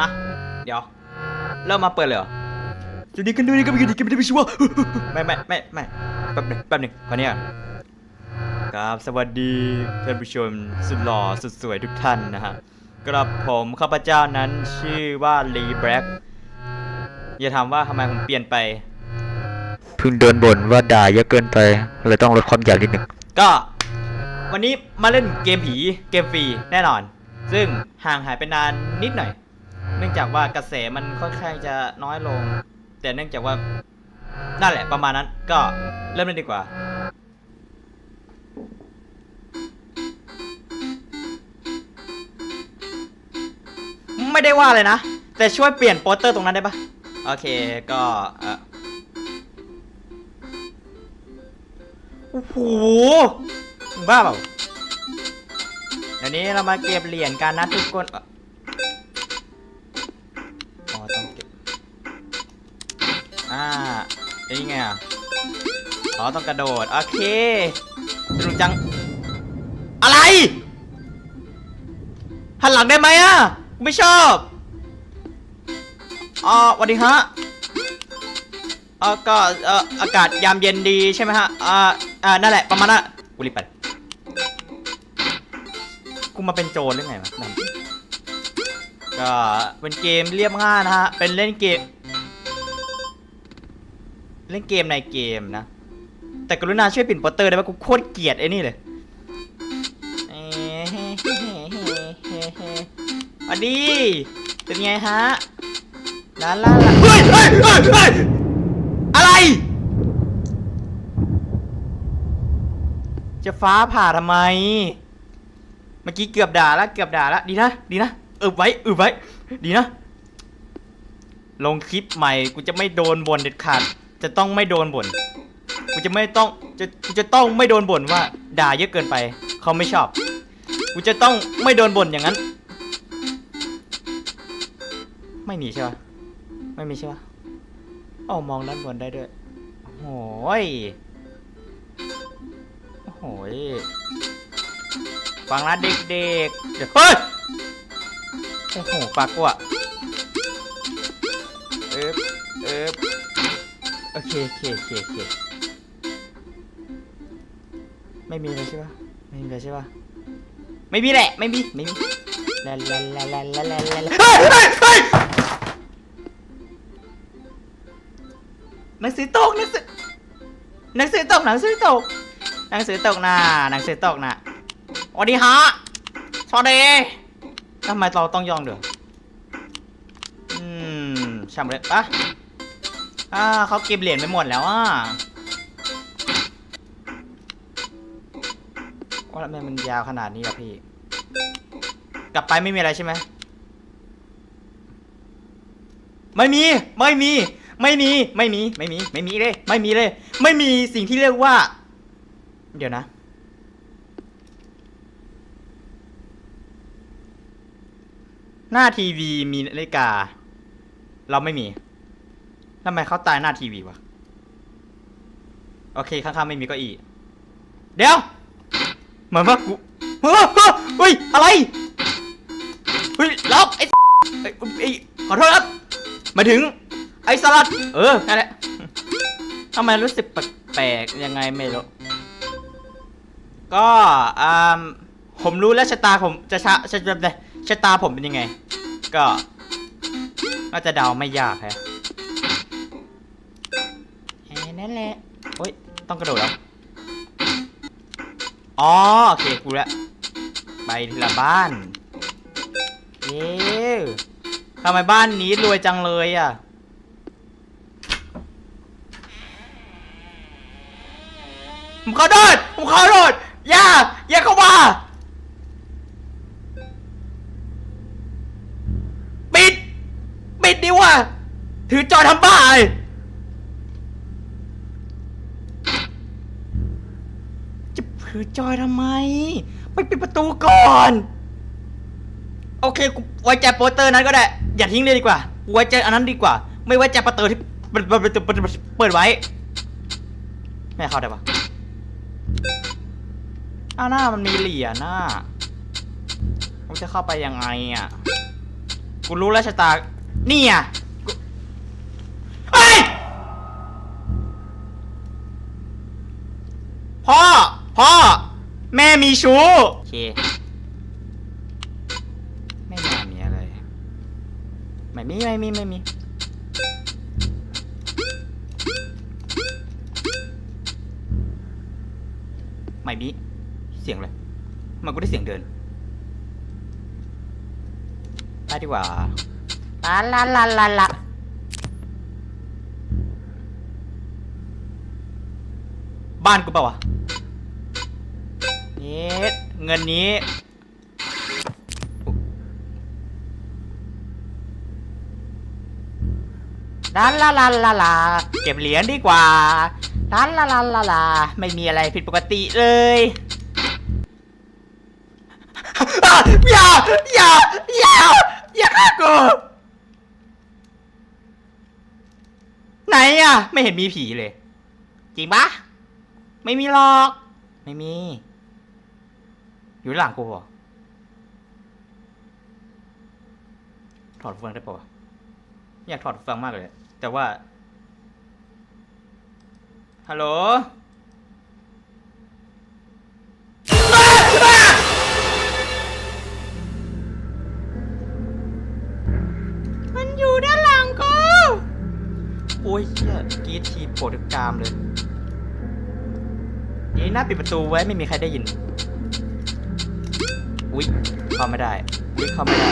ฮะ เดี๋ยว เริ่มมาเปิดเลยเหรอจุดนี้กันด้วยนี่ก็ไม่กันดีกันไม่ได้ไปชัวร์ไม่ไม่ไม่ไม่แป๊บหนึงแป๊บหนึงขอเนี่ยครับสวัสดีท่านผู้ชมสุดหล่อสุดสวยทุกท่านนะฮะกระผมข้าพเจ้านั้นชื่อว่าลีแบล็กอย่าถามว่าทำไมผมเปลี่ยนไป เพิ่งเดินบ่นว่าด่าเยอะเกินไปเลยต้องลดความหยาบนิดหนึ่งก็วันนี้มาเล่นเกมผีเกมฟรีแน่นอน ซึ่งห่างหายไปนานนิดหน่อย เนื่องจากว่ากระแสมันค่อนข้างจะน้อยลง แต่เนื่องจากว่านั่นแหละประมาณนั้นก็เริ่มเล่นดีกว่าไม่ได้ว่าเลยนะ แต่ช่วยเปลี่ยนโปสเตอร์ตรงนั้นได้ปะโอเคก็เออโอ้โหบ้าเปล่าเดี๋ยวนี้เรามาเก็บเหรียญกันนะทุกคน เป็นยังไงอะอ๋อต้องกระโดด โอเคสนุกจัง อะไรหันหลังได้ไหมอะไม่ชอบอ๋อสวัสดีฮะเออก็เอออากาศยามเย็นดีใช่ไหมฮะอ่าอ่านั่นแหละประมาณนั้นกูรีบไปกูมาเป็นโจรหรือไงวะก็เป็นเกมเรียบง่ายนะฮะเป็นเล่นเกม เล่นเกมในเกมนะ แต่กรุณาช่วยปิดโปสเตอร์ได้ไหมกูโคตรเกลียดไอ้นี่เลยอ้สวัสดีเป็นไงฮะลาลาลาเฮ้ยเฮ้ยเฮ้ยเฮ้ยอะไร จะฟ้าผ่าทำไม เมื่อกี้เกือบด่าแล้วเกือบด่าแล้วดีนะดีนะอึบไว้อึบไว้ ดีนะ ลงคลิปใหม่กูจะไม่โดนบ่นเด็ดขาด จะต้องไม่โดนบ่นกูจะไม่ต้องจะกูจะต้องไม่โดนบ่นว่า ด่าเยอะเกินไป เขาไม่ชอบกูจะต้องไม่โดนบ่นอย่างนั้น ไม่มีใช่ปะไม่มีใช่ปะอ๋อมองด้านบนได้ด้วยโอ้ยโอ้ยฟังนะเด็กๆเดี๋ยวเฮ้ยโอ้โหปากกูอะเอ๊บเอ๊บ โอเคโอเคโอเคโอเคไม่มีเลยใช่ปะไม่มีเลยใช่ปะไม่มีแหละไม่มีไม่มีลนลนลนลนลนลนลนเฮ้เฮ้ยเฮ้ยหนังสือตกหนังสือหนังสือตกหนังสือตกหนังสือตกน่ะหนังสือตกน่ะสวัสดีฮะสวัสดีทำไมเราต้องยองเดืออืมช่างเลยปะ อ่าเขาเก็บเหรียญไปหมดแล้วอะว่าทำไมมันยาวขนาดนี้อะพี่ กลับไปไม่มีอะไรใช่ไหมไม่มี ไม่มี ไม่มี ไม่มี ไม่มี ไม่มีเลย ไม่มีเลย ไม่มีสิ่งที่เรียกว่า เดี๋ยวนะ หน้าทีวีมีนาฬิกา เราไม่มี ทำไมเขาตายหน้าทีวีวะ โอเค ข้างๆ ไม่มีเก็อีเดี๋ยว เหมือนว่ากูเฮ้ยเฮ้ย อะไร เฮ้ยล็อกไอ้ไอ้ขอโทษครับ มาถึง ไอ้สลัด เออ นั่นแหละทำไมรู้สึกแปลกๆ ยังไงไม่รู้ ก็อ่าผมรู้แล้วชะตาผมจะชะชะชะชะตาผมเป็นยังไง ก็น่าจะเดาไม่ยากแฮะ นั่นแหละโอ้ย ต้องกระโดดแล้วอ๋อ โอเค กูละ ไปทีละบ้าน เย้ทำไมบ้านนี้รวยจังเลยอะ ผมขอโทษผมขอโทษอย่า อย่าเข้ามา ปิด ปิดดิว่ะ ถือจอทำบ้าเลยจะ ถือจอยทำไม ไปปิดประตูก่อน โอเคกูไว้ใจโปสเตอร์นั้นก็ได้ อย่าทิ้งเลยดีกว่าไว้ใจอันนั้นดีกว่า ไม่ไว้ใจประตูที่เปิดเปิดไว้ ไม่เข้าได้ปะอ้าหน้ามันมีเหรียญหน้าผมจะเข้าไปยังไงอะ กูรู้แล้วชะตา นี่อะกูเฮ้ยพ่อ พ่อ แม่มีชู้ โอเค ไม่น่ามีอะไร ไม่มีไม่มีไม่มี ไม่มี เสียงเลยมันก็ได้เสียงเดิน ไปดีกว่าลาลาลาลาลาบ้านกูเปล่าวะ นี่เงินนี้ ลาลาลาลาลาเก็บเหรียญดีกว่า ลาลาลาลาลาไม่มีอะไรผิดปกติเลยอะอย่าอย่าอย่าอย่าฆ่ากูไหนอะ ไม่เห็นมีผีเลย จริงปะไม่มีหรอก ไม่มี อยู่หลังกูเหรอถอดหูฟังได้ปะวะอยากถอดหูฟังมากเลย แต่ว่า ฮัลโหลมันอยู่ด้านหลังกู โอ้ยเชี่ยกรีดทีปวดกรามเลย นี่หน้าปิดประตูไว้ไม่มีใครได้ยิน อุ๊ยเข้าไม่ได้อุ๊ยเข้าไม่ได้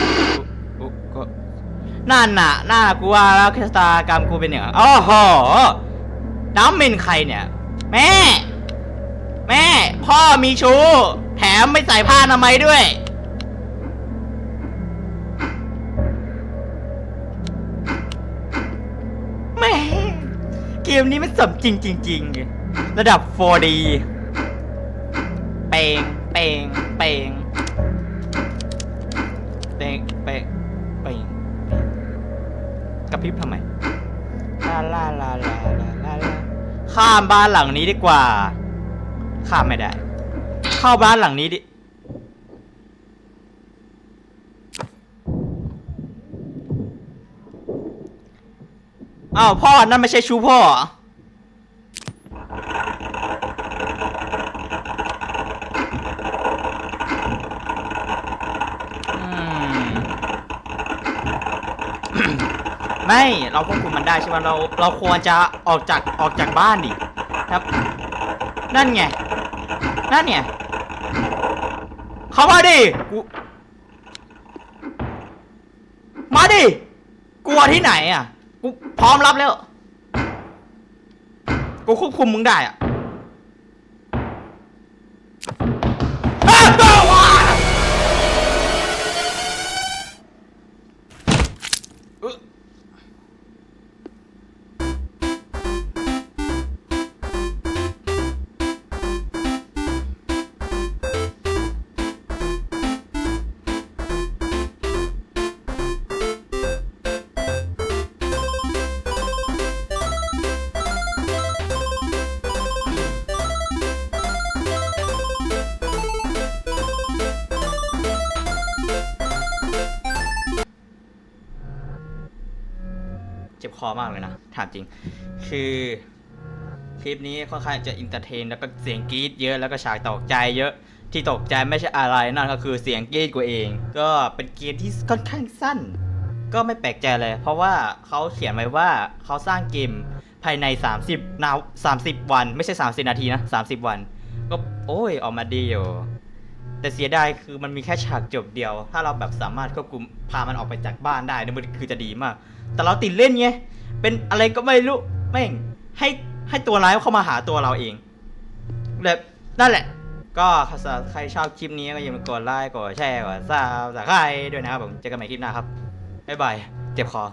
อุ๊ยก็นั่นน่ะน่ากูว่าแล้วชะตากรรมกูเป็นอย่างนั้นโอ้โหน้ำเป็นใครเนี่ย แม่ แม่ พ่อมีชู้ แถมไม่ใส่ผ้าอนามัยด้วย แม่ เกมนี้มันสมจริงจริงๆระดับ 4D เปงเปงเปง เปงเปงเปกระพริบทำไมลาลาลาลาลาลาลาข้ามบ้านหลังนี้ดีกว่า ข้ามไม่ได้ เข้าบ้านหลังนี้ดิอ้าวพ่อนั่นไม่ใช่ชูพ่อม ไม่เราควบคุมมันได้ใช่ไหมเราเราควรจะออกจากออกจากบ้านดิครับ นั่นไงนั่นเนี่ยเข้ามาดิกูมาดิกลัวที่ไหนอะกูพร้อมรับแล้วกูควบคุมมึงได้อะ เจ็บคอมากเลยนะ ถามจริง คือคลิปนี้ค่อนข้างจะอินเตอร์เทน แล้วก็เสียงกรี๊ดเยอะแล้วก็ฉากตกใจเยอะที่ตกใจไม่ใช่อะไรนั่นก็คือเสียงกรี๊ดกูเอง ก็เป็นเกมที่ค่อนข้างสั้น ก็ไม่แปลกใจเลย เพราะว่าเขาเขียนไว้ว่าเขาสร้างเกมภายใน 30 นาว30 วัน ไม่ใช่ 30 นาทีนะ 30 วัน ก็โอ้ยออกมาดีอยู่ แต่เสียดายคือมันมีแค่ฉากจบเดียว ถ้าเราแบบสามารถควบคุมพามันออกไปจากบ้านได้เนี่ยมันคือจะดีมาก แต่เราติดเล่นไงเป็นอะไรก็ไม่รู้แม่งให้ให้ตัวร้ายเข้ามาหาตัวเราเองแบบนั่นแหละ ก็ใครชอบคลิปนี้ก็อย่าลืมกดไลค์กดแชร์กดซับสไครต์ด้วยนะครับผมเจอกันใหม่คลิปหน้าครับบ๊ายบายเจ็บคอ